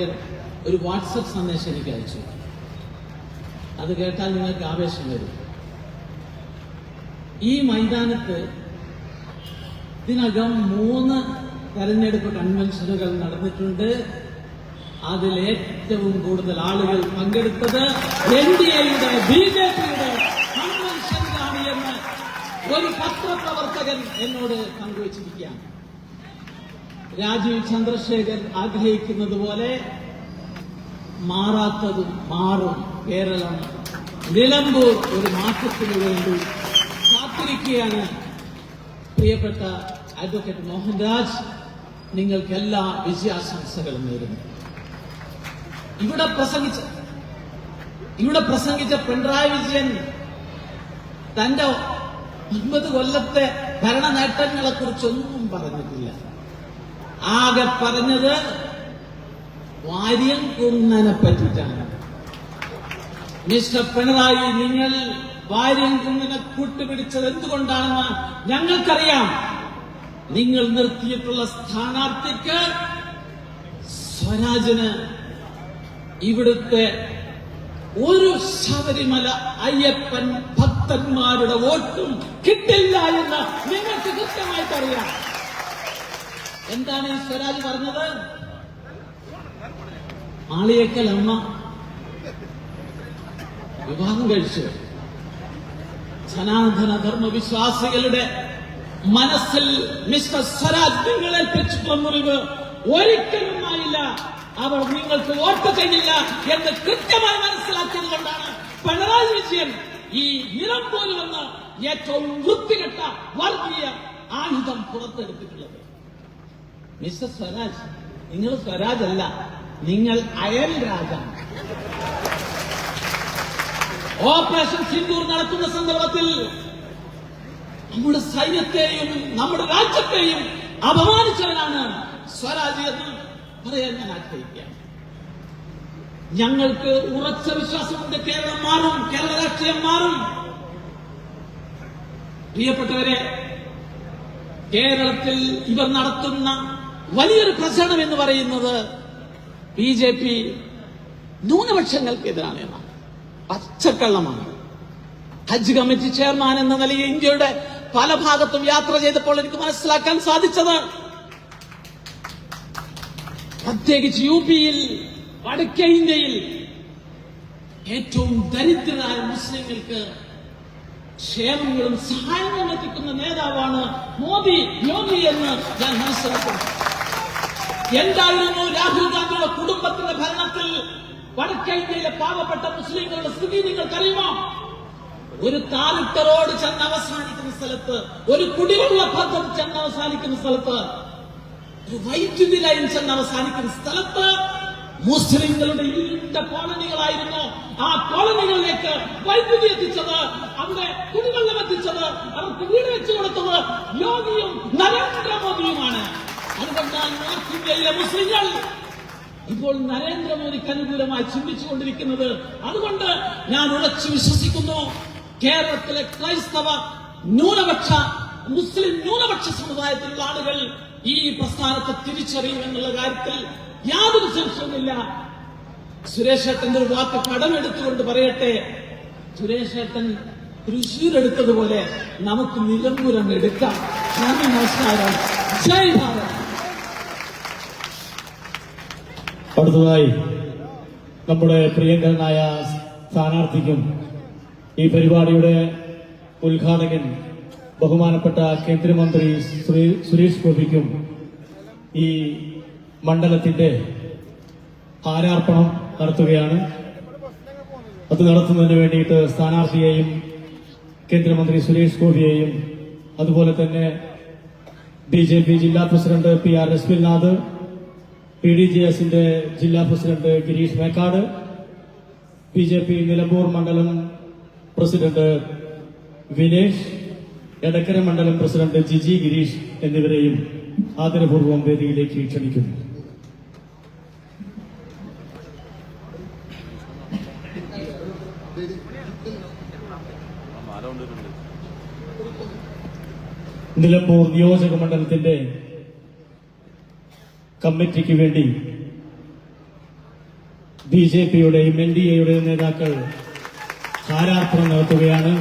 ഒരു വാട്സപ്പ് സന്ദേശം എനിക്ക് അയച്ചു. അത് കേട്ടാൽ നിങ്ങൾക്ക് ആവേശം വരും. ഈ മൈതാനത്ത് ഇതിനകം മൂന്ന് തെരഞ്ഞെടുപ്പ് കൺവെൻഷനുകൾ നടന്നിട്ടുണ്ട്. അതിൽ ഏറ്റവും കൂടുതൽ ആളുകൾ പങ്കെടുത്തത് എൻ ഡി എയുടെ ബി ജെ പിയുടെ കൺവെൻഷനിലാണ് എന്ന് ഒരു പത്രപ്രവർത്തകൻ എന്നോട് പങ്കുവച്ചിരിക്കുകയാണ്. രാജീവ് ചന്ദ്രശേഖർ ആഗ്രഹിക്കുന്നത് പോലെ മാറാത്തതും മാറും കേരളം. നിലമ്പൂർ ഒരു മാറ്റത്തിനു വേണ്ടി കാത്തിരിക്കുകയാണ് പ്രിയപ്പെട്ട അഡ്വക്കേറ്റ് മോഹൻരാജ്. നിങ്ങൾക്ക് എല്ലാ വിജയാശംസകളും നേരുന്നു. ഇവിടെ പ്രസംഗിച്ച ഇവിടെ പ്രസംഗിച്ച പിണറായി വിജയൻ തന്റെ ഒൻപത് കൊല്ലത്തെ ഭരണ നേട്ടങ്ങളെ കുറിച്ചൊന്നും പറഞ്ഞിട്ടില്ല. ആകെ പറഞ്ഞത് വാര്യം കുന്നനെ പറ്റിയിട്ടാണ്. മിസ്റ്റർ പിണറായി നിങ്ങൾ വാര്യം കുന്നനെ കൂട്ടുപിടിച്ചത് എന്തുകൊണ്ടാണെന്ന് ഞങ്ങൾക്കറിയാം. നിങ്ങൾ നിർത്തിയിട്ടുള്ള സ്ഥാനാർത്ഥിക്ക് സ്വരാജിന് ഇവിടുത്തെ ഒരു ശബരിമല അയ്യപ്പൻ ഭക്തന്മാരുടെ വോട്ടും കിട്ടില്ല എന്ന് നിങ്ങൾക്ക് കൃത്യമായിട്ട് അറിയാം എന്താണ് ഈ സ്വരാജ് പറഞ്ഞത്? ആളിയേക്കൽ അമ്മ. വിവാഹം കഴിച്ചു. സനാതന ധർമ്മ വിശ്വാസികളുടെ മനസ്സിൽ മിസ്റ്റർ സ്വരാജ് നിങ്ങൾ ഏൽപ്പിച്ചിട്ടുള്ള മുറിവ് ഒരിക്കലും ആയില്ല അവർ നിങ്ങൾക്ക് വോട്ട് ചെയ്യില്ല എന്ന് കൃത്യമായി മനസ്സിലാക്കിയത് കൊണ്ടാണ് പിണറായി വിജയൻ ഈ നിലമ്പൂരിൽ വന്ന് ഏറ്റവും വൃത്തികെട്ട വർഗീയ ആയുധം പുറത്തെടുത്തിട്ടുള്ളത്. മിസ്റ്റർ സ്വരാജ് നിങ്ങൾ സ്വരാജ് അല്ല നിങ്ങൾ അയൽ രാജാണ്. ഓപ്പറേഷൻ സിന്ദൂർ നടത്തുന്ന സന്ദർഭത്തിൽ നമ്മുടെ സൈന്യത്തെയും നമ്മുടെ രാജ്യത്തെയും അപമാനിച്ചവനാണ് സ്വരാജ് എന്ന് പറയാൻ ഞാൻ ആഗ്രഹിക്കുകയാണ്. ഞങ്ങൾക്ക് ഉറച്ച വിശ്വാസമുണ്ട്. കേരളം മാറും കേരള രാഷ്ട്രീയം മാറും. പ്രിയപ്പെട്ടവരെ കേരളത്തിൽ ഇവർ നടത്തുന്ന വലിയൊരു പ്രചരണം എന്ന് പറയുന്നത് ബി ജെ പി ന്യൂനപക്ഷങ്ങൾക്കെതിരാണ് എന്നാണ്. പച്ചക്കള്ളമാണ്. ഹജ്ജ് കമ്മിറ്റി ചെയർമാൻ എന്ന നിലയിൽ ഇന്ത്യയുടെ പല ഭാഗത്തും യാത്ര ചെയ്തപ്പോൾ എനിക്ക് മനസ്സിലാക്കാൻ സാധിച്ചത് പ്രത്യേകിച്ച് യു പിയിൽ വടക്കേ ഇന്ത്യയിൽ ഏറ്റവും ദരിദ്രരായ മുസ്ലിങ്ങൾക്ക് ക്ഷേമങ്ങളും സഹായങ്ങളും എത്തിക്കുന്ന നേതാവാണ് മോദി യോഗി എന്ന് ഞാൻ മനസ്സിലാക്കുന്നു. എന്തായിരുന്നു രാഹുൽ ഗാന്ധിയുടെ കുടുംബത്തിന്റെ ഭരണത്തിൽ വടക്കേ ഇന്ത്യയിലെ പാവപ്പെട്ട മുസ്ലിങ്ങളുടെ സ്ഥിതി നിങ്ങൾക്കറിയുമോ? ഒരു താലിട്ട റോഡ് ചെന്ന് അവസാനിക്കുന്ന സ്ഥലത്ത് ഒരു കുടിവെള്ള പദ്ധതി ചെന്ന് അവസാനിക്കുന്ന സ്ഥലത്ത് ഒരു വൈദ്യുതി ലൈൻ ചെന്ന് അവസാനിക്കുന്ന സ്ഥലത്ത് മുസ്ലിങ്ങളുടെ ഇരുണ്ട കോളനികളായിരുന്നു. ആ കോളനികളിലേക്ക് വൈദ്യുതി എത്തിച്ചത് അവിടെ കുടിവെള്ളം എത്തിച്ചത് അവർക്ക് വീട് വെച്ചു കൊടുത്തത് യോഗിയും നരേന്ദ്രമോദിയുമാണ്. മുസ്ലിങ്ങൾ. ഇപ്പോൾ നരേന്ദ്രമോദിക്ക് അനുകൂലമായി ചിന്തിച്ചുകൊണ്ടിരിക്കുന്നത് അതുകൊണ്ട് ഞാൻ ഉറച്ചു വിശ്വസിക്കുന്നു. കേരളത്തിലെ ക്രൈസ്തവ ന്യൂനപക്ഷ മുസ്ലിം ന്യൂനപക്ഷ സമുദായത്തിലുള്ള ആളുകൾ ഈ പ്രസ്ഥാനത്തെ തിരിച്ചറിയും എന്നുള്ള കാര്യത്തിൽ യാതൊരു സംശയവുമില്ല. സുരേഷ് ഒരു വാക്ക് കടമെടുത്തുകൊണ്ട് പറയട്ടെ. സുരേഷ് ഏട്ടൻ തൃശ്ശൂർ എടുത്തതുപോലെ നമുക്ക് നിലമ്പൂരം എടുക്കാം. നന്ദി നമസ്കാരം. ജയ് ഭാരത്. അടുത്തതായി നമ്മുടെ പ്രിയങ്കരനായ സ്ഥാനാർത്ഥിക്കും ഈ പരിപാടിയുടെ ഉദ്ഘാടകൻ ബഹുമാനപ്പെട്ട കേന്ദ്രമന്ത്രി സുരേഷ് ഗോപിക്കും ഈ മണ്ഡലത്തിന്റെ ആരാർപ്പണം നടത്തുകയാണ്. അത് നടത്തുന്നതിന് വേണ്ടിയിട്ട് സ്ഥാനാർത്ഥിയെയും കേന്ദ്രമന്ത്രി സുരേഷ് ഗോപിയെയും അതുപോലെ തന്നെ ബി ജെ പി ജില്ലാ president P R Rasmilnath P D J എസിന്റെ ജില്ലാ president Girish Mekkad B J P Nilambur മണ്ഡലം പ്രസിഡന്റ് വിനേഷ് എടക്കര മണ്ഡലം പ്രസിഡന്റ് ജിജി ഗിരീഷ് എന്നിവരെയും ആദരപൂർവം വേദിയിലേക്ക് ക്ഷണിക്കുന്നു. നിലമ്പൂർ നിയോജക മണ്ഡലത്തിന്റെ കമ്മിറ്റിക്ക് വേണ്ടി ബി ജെ പിയുടെയും എൻ ഡി എയുടെയും നേതാക്കൾ ഹാരാർപ്പണം നടത്തുകയാണ്.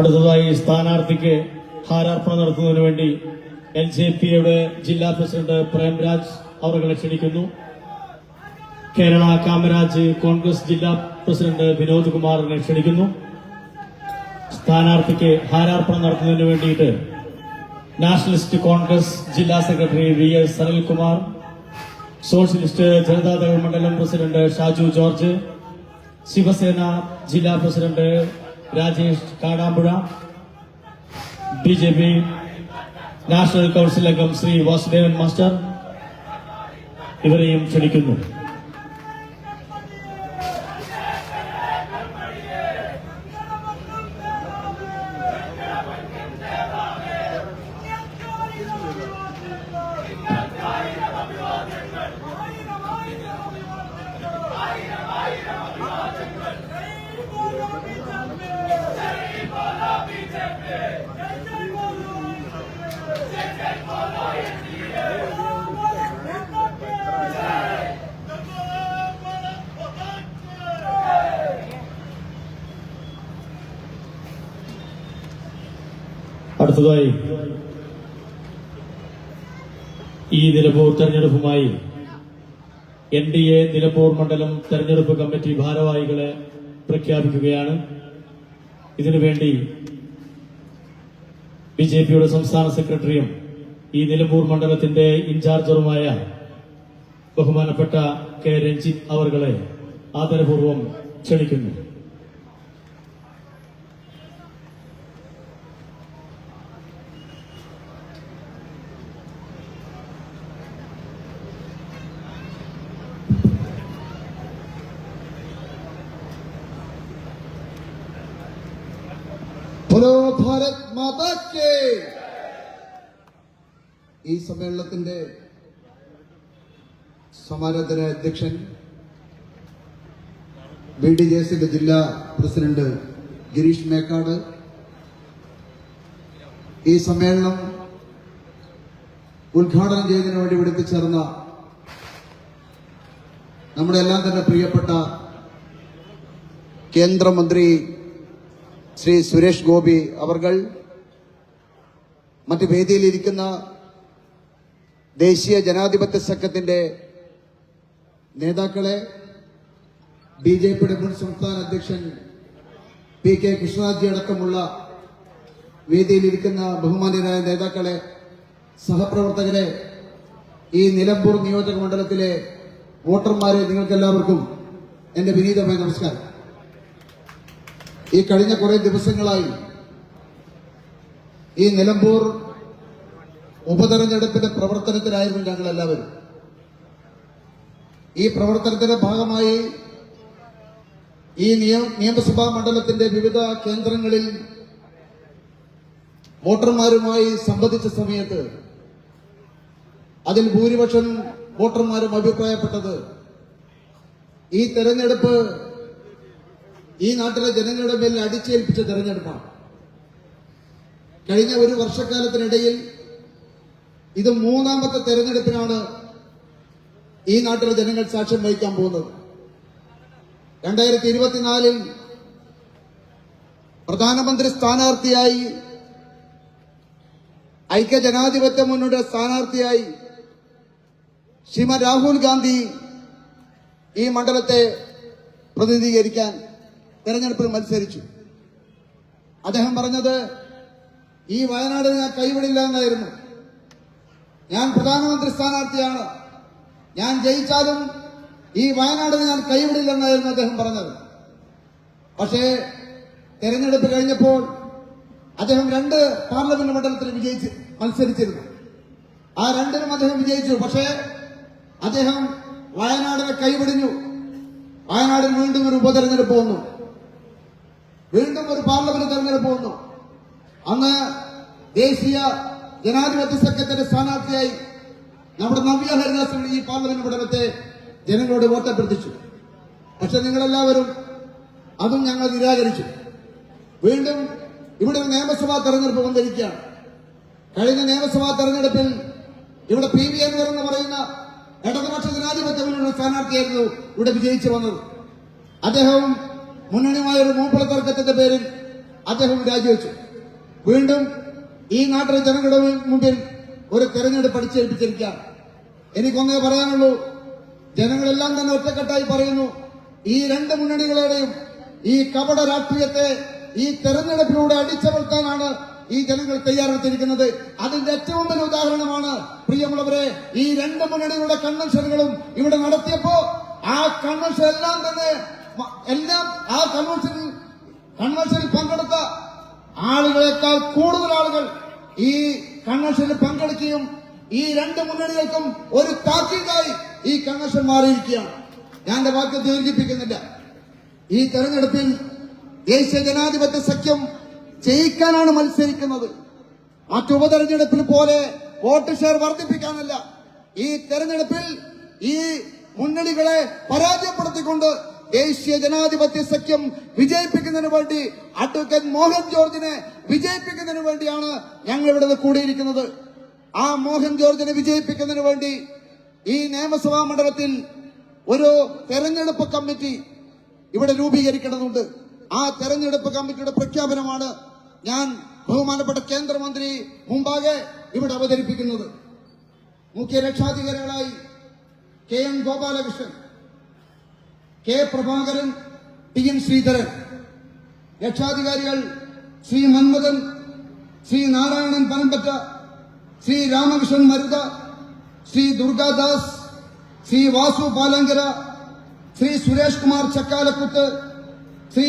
അടുത്തതായി സ്ഥാനാർത്ഥിക്ക് ഹാരാർപ്പണം നടത്തുന്നതിന് വേണ്ടി എൽ ജെ പിയുടെ ജില്ലാ പ്രസിഡന്റ് പ്രേംരാജ് അവരെ ക്ഷണിക്കുന്നു. കേരള കാമരാജ് കോൺഗ്രസ് ജില്ലാ പ്രസിഡന്റ് വിനോദ് കുമാറിനെ ക്ഷണിക്കുന്നു. സ്ഥാനാർത്ഥിക്ക് ഹാരാർപ്പണം നടത്തുന്നതിന് വേണ്ടിയിട്ട് നാഷണലിസ്റ്റ് കോൺഗ്രസ് ജില്ലാ secretary V S Sanalkumar socialist Janata Dal മണ്ഡലം പ്രസിഡന്റ് ഷാജു ജോർജ് ശിവസേന ജില്ലാ president Rajesh Kadampuzha. B J P national council അംഗം ശ്രീ വാസുദേവൻ മാസ്റ്റർ. ഇവരെയും ക്ഷണിക്കുന്നു. അടുത്തതായി ഈ നിലമ്പൂർ തെരഞ്ഞെടുപ്പുമായി എൻ ഡി എ നിലമ്പൂർ മണ്ഡലം തെരഞ്ഞെടുപ്പ് കമ്മിറ്റി ഭാരവാഹികളെ പ്രഖ്യാപിക്കുകയാണ്. ഇതിനുവേണ്ടി ബി ജെ പിയുടെ സംസ്ഥാന സെക്രട്ടറിയും ഈ നിലമ്പൂർ മണ്ഡലത്തിന്റെ ഇൻചാർജറുമായ ബഹുമാനപ്പെട്ട കെ രഞ്ജിത്ത് അവർകളെ ആദരപൂർവം ക്ഷണിക്കുന്നു. ഭാരത് കേ. ഈ സമ്മേളനത്തിന്റെ സമാരാധന അധ്യക്ഷൻ ബി ഡി ജെ എസിന്റെ ജില്ലാ പ്രസിഡന്റ് ഗിരീഷ് മേക്കാട്. ഈ സമ്മേളനം ഉദ്ഘാടനം ചെയ്തതിനു വേണ്ടി വിളിപ്പിച്ചേർന്ന നമ്മുടെ എല്ലാം തന്നെ പ്രിയപ്പെട്ട കേന്ദ്രമന്ത്രി ശ്രീ സുരേഷ് ഗോപി അവർകൾ മറ്റ് വേദിയിലിരിക്കുന്ന ദേശീയ ജനാധിപത്യ സംഘത്തിന്റെ നേതാക്കളെ ബി ജെ പിയുടെ മുൻ സംസ്ഥാന അധ്യക്ഷൻ പി കെ കൃഷ്ണനാഥ്ജി അടക്കമുള്ള വേദിയിലിരിക്കുന്ന ബഹുമാന്യരായ നേതാക്കളെ സഹപ്രവർത്തകരെ ഈ നിലമ്പൂർ നിയോജക മണ്ഡലത്തിലെ വോട്ടർമാരെ നിങ്ങൾക്കെല്ലാവർക്കും എന്റെ വിനീതമായ നമസ്കാരം. ഈ കഴിഞ്ഞ കുറെ ദിവസങ്ങളായി ഈ നിലമ്പൂർ ഉപതെരഞ്ഞെടുപ്പിന്റെ പ്രവർത്തനത്തിലായിരുന്നു ഞങ്ങൾ എല്ലാവരും ഈ പ്രവർത്തനത്തിന്റെ ഭാഗമായി ഈ നിയമ നിയമസഭാ മണ്ഡലത്തിന്റെ വിവിധ കേന്ദ്രങ്ങളിൽ വോട്ടർമാരുമായി സംബന്ധിച്ച സമയത്ത് അതിൽ ഭൂരിപക്ഷം വോട്ടർമാരും അഭിപ്രായപ്പെട്ടത്. ഈ തെരഞ്ഞെടുപ്പ് ഈ നാട്ടിലെ ജനങ്ങളുടെ മേൽ അടിച്ചേൽപ്പിച്ച തെരഞ്ഞെടുപ്പാണ്. കഴിഞ്ഞ ഒരു വർഷക്കാലത്തിനിടയിൽ ഇത് മൂന്നാമത്തെ തെരഞ്ഞെടുപ്പിനാണ് ഈ നാട്ടിലെ ജനങ്ങൾ സാക്ഷ്യം വഹിക്കാൻ പോകുന്നത്. രണ്ടായിരത്തി ഇരുപത്തിനാലിൽ പ്രധാനമന്ത്രി സ്ഥാനാർത്ഥിയായി ഐക്യജനാധിപത്യ മുന്നണിയുടെ സ്ഥാനാർത്ഥിയായി ശ്രീമ രാഹുൽ ഗാന്ധി ഈ മണ്ഡലത്തെ പ്രതിനിധീകരിക്കാൻ തെരഞ്ഞെടുപ്പിൽ മത്സരിച്ചു. അദ്ദേഹം പറഞ്ഞത് ഈ വയനാട് ഞാൻ കൈവിടില്ല എന്നായിരുന്നു. ഞാൻ പ്രധാനമന്ത്രി സ്ഥാനാർത്ഥിയാണ്. ഞാൻ ജയിച്ചാലും ഈ വയനാട് ഞാൻ കൈവിടില്ലെന്നായിരുന്നു അദ്ദേഹം പറഞ്ഞത്. പക്ഷേ തെരഞ്ഞെടുപ്പ് കഴിഞ്ഞപ്പോൾ അദ്ദേഹം രണ്ട് പാർലമെന്റ് മണ്ഡലത്തിൽ വിജയിച്ച് മത്സരിച്ചിരുന്നു. ആ രണ്ടിനും അദ്ദേഹം വിജയിച്ചു. പക്ഷേ അദ്ദേഹം വയനാടിനെ കൈവിടിഞ്ഞു വയനാടിൽ വീണ്ടും ഒരു ഉപതെരഞ്ഞെടുപ്പ് വന്നു. വീണ്ടും ഒരു പാർലമെന്റ് തെരഞ്ഞെടുപ്പ് വന്നു. അന്ന് ദേശീയ ജനാധിപത്യ സഖ്യത്തിന്റെ സ്ഥാനാർത്ഥിയായി നമ്മുടെ നവ്യ ഹരിദാസ് ഈ പാർലമെന്റ് പഠനത്തെ ജനങ്ങളോട് വോട്ട് അഭ്യർത്ഥിച്ചു പക്ഷെ നിങ്ങളെല്ലാവരും അതും ഞങ്ങൾ നിരാകരിച്ചു. വീണ്ടും ഇവിടെ നിയമസഭാ തെരഞ്ഞെടുപ്പ് വന്നിരിക്കുകയാണ്. കഴിഞ്ഞ നിയമസഭാ തെരഞ്ഞെടുപ്പിൽ ഇവിടെ പി വി എൻ എന്ന് പറയുന്ന ഇടതുപക്ഷ ജനാധിപത്യ മുന്നണിയുടെ സ്ഥാനാർത്ഥിയായിരുന്നു ഇവിടെ വിജയിച്ചു വന്നത്. അദ്ദേഹവും മുന്നണിയുമായ ഒരു മൂപ്പള തർക്കത്തിന്റെ പേരിൽ അദ്ദേഹം രാജിവെച്ചു. വീണ്ടും ഈ നാട്ടിലെ ജനങ്ങളുടെ മുമ്പിൽ ഒരു തെരഞ്ഞെടുപ്പ് അടിച്ചേൽപ്പിച്ചിരിക്കുക എനിക്കൊന്നേ പറയാനുള്ളൂ ജനങ്ങളെല്ലാം തന്നെ ഒറ്റക്കെട്ടായി പറയുന്നു ഈ രണ്ട് മുന്നണികളുടെയും ഈ കപട രാഷ്ട്രീയത്തെ ഈ തെരഞ്ഞെടുപ്പിലൂടെ അടിച്ചമർത്താനാണ് ഈ ജനങ്ങൾ തയ്യാറെടുത്തിരിക്കുന്നത്. അതിന്റെ ഏറ്റവും വലിയ ഉദാഹരണമാണ് പ്രിയമുള്ളവരെ ഈ രണ്ട് മുന്നണികളുടെ കൺവെൻഷനുകളും ഇവിടെ നടത്തിയപ്പോ ആ കൺവെൻഷൻ എല്ലാം തന്നെ എല്ലാം ആ കൺവെൻഷനിൽ കൺവെൻഷനിൽ പങ്കെടുത്ത ആളുകളെക്കാൾ കൂടുതൽ ആളുകൾ ഈ കൺവെൻഷനിൽ പങ്കെടുക്കുകയും ഈ രണ്ട് മുന്നണികൾക്കും ഒരു താക്കീതായി ഈ കൺവെൻഷൻ മാറിയിരിക്കുകയാണ്. ഞാൻ എന്റെ വാക്ക് ദീർഘിപ്പിക്കുന്നില്ല. ഈ തെരഞ്ഞെടുപ്പിൽ ദേശീയ ജനാധിപത്യ സഖ്യം ജയിക്കാനാണ് മത്സരിക്കുന്നത്. മറ്റു ഉപതെരഞ്ഞെടുപ്പിൽ പോലെ വോട്ട് ഷെയർ വർദ്ധിപ്പിക്കാനല്ല. ഈ തെരഞ്ഞെടുപ്പിൽ ഈ മുന്നണികളെ പരാജയപ്പെടുത്തിക്കൊണ്ട് ദേശീയ ജനാധിപത്യ സഖ്യം വിജയിപ്പിക്കുന്നതിന് വേണ്ടി അഡ്വക്കേറ്റ് മോഹൻ ജോർജിനെ വിജയിപ്പിക്കുന്നതിന് വേണ്ടിയാണ് ഞങ്ങൾ ഇവിടെ കൂടിയിരിക്കുന്നത്. ആ മോഹൻ ജോർജിനെ വിജയിപ്പിക്കുന്നതിന് വേണ്ടി ഈ നിയമസഭാ മണ്ഡലത്തിൽ ഒരു തെരഞ്ഞെടുപ്പ് കമ്മിറ്റി ഇവിടെ രൂപീകരിക്കേണ്ടതുണ്ട്. ആ തെരഞ്ഞെടുപ്പ് കമ്മിറ്റിയുടെ പ്രഖ്യാപനമാണ് ഞാൻ ബഹുമാനപ്പെട്ട കേന്ദ്രമന്ത്രി മുമ്പാകെ ഇവിടെ അവതരിപ്പിക്കുന്നത്. മുഖ്യ രക്ഷാധികാരികളായി K M Gopalakrishnan K Prabhakaran T N Sreedharan രക്ഷാധികാരികൾ Shri Manmadhan Shri Narayanan Panampatta Shri Ramakrishnan Maruta Shri Durgadas Shri Vasu Palankara Shri Suresh Kumar Chakkalakuth Shri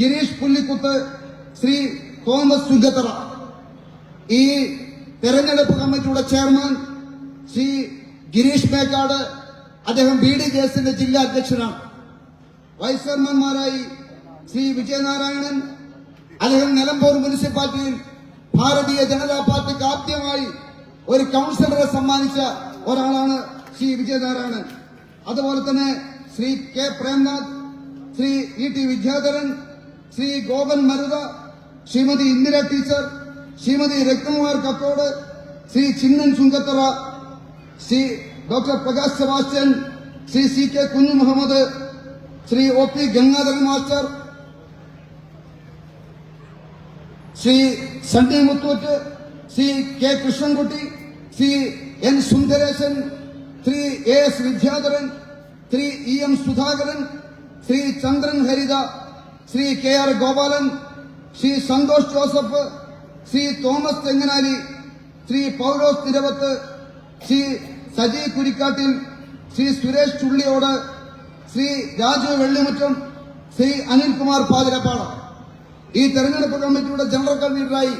Girish Pullikuth Shri Thomas Chungathara ഈ തെരഞ്ഞെടുപ്പ് കമ്മിറ്റിയുടെ ചെയർമാൻ ശ്രീ ഗിരീഷ് മേക്കാട് അദ്ദേഹം ബി ഡി ജെ എസിന്റെ ജില്ലാ അധ്യക്ഷനാണ്. വൈസ് ചെയർമാൻമാരായി ശ്രീ വിജയനാരായണൻ അദ്ദേഹം നിലമ്പൂർ മുനിസിപ്പാലിറ്റിയിൽ ഭാരതീയ ജനതാ പാർട്ടിക്ക് ആദ്യമായി ഒരു കൗൺസിലറെ സമ്മാനിച്ച ഒരാളാണ് ശ്രീ വിജയനാരായണൻ. അതുപോലെ തന്നെ Shri K Premnath Shri E T Vidyadharan Shri Gopan Maruta Shrimati Indira teacher Shrimati Ratnakumar Kathod Shri Chinnan Chungathara Shri doctor Prakash Sebastian Shri C K Kunju Muhammad Shri O P Gangadharan master Shri Sunny Muthoot Shri K Krishnankutty Shri N Sundaresan Shri A S Vidyadharan Shri E M Sudhakaran Shri Chandran Haritha Shri K R Gopalan Shri Santhosh Joseph Shri Thomas Thenganali Shri Paulose Thiravath Shri Saji Kurikkattil Shri Suresh Chulliyode Shri Raju Vellimuttam Shri Anilkumar Pathirappad. ഈ തെരഞ്ഞെടുപ്പ് കമ്മിറ്റിയുടെ general കൺവീനറായി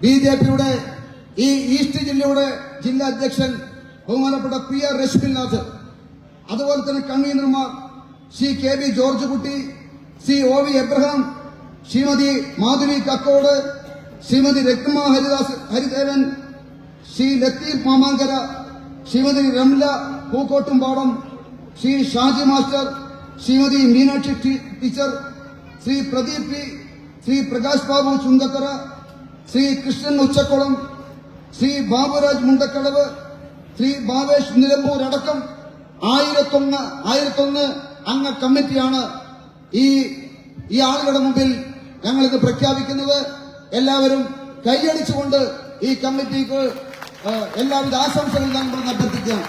B J പിയുടെ ഈ east ജില്ലയുടെ ജില്ലാ അധ്യക്ഷൻ ബഹുമാനപ്പെട്ട P R Rashminath അതുപോലെ തന്നെ കൺവീനർമാർ Shri K V George Kutty Shri O V Abraham Shrimati Madhuri Kakkod Shrimati Ratma Haridas Haridevan Shri Latheef Mamankara Shrimati Ramla Pookkottumpadam Shri Shaji master Shrimati Meenakshi teacher Shri Pradeep P Shri Prakash Babu Chungathara Shri Krishnan Uchakkulam Shri Baburaj Mundakkadavu Shri Bavesh Nilambur അടക്കം ആയിരത്തൊന്ന് ആയിരത്തൊന്ന് അംഗ കമ്മിറ്റിയാണ് ഈ ഈ ആളുകളുടെ മുമ്പിൽ ഞങ്ങൾ ഇത് പ്രഖ്യാപിക്കുന്നത്. എല്ലാവരും കൈയടിച്ചുകൊണ്ട് ഈ കമ്മിറ്റിക്ക് എല്ലാവിധ ആശംസകളും ഞങ്ങൾ അഭ്യർത്ഥിക്കുകയാണ്.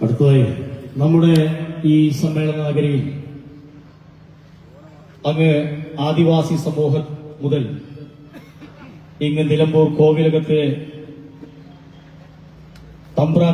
അടുത്തതായി നമ്മുടെ ഈ സമ്മേളന നഗരിയിൽ അങ്ങ് ആദിവാസി സമൂഹം മുതൽ ഇങ്ങ് നിലമ്പൂർ കോവിലകത്തെ തമ്പ്രാ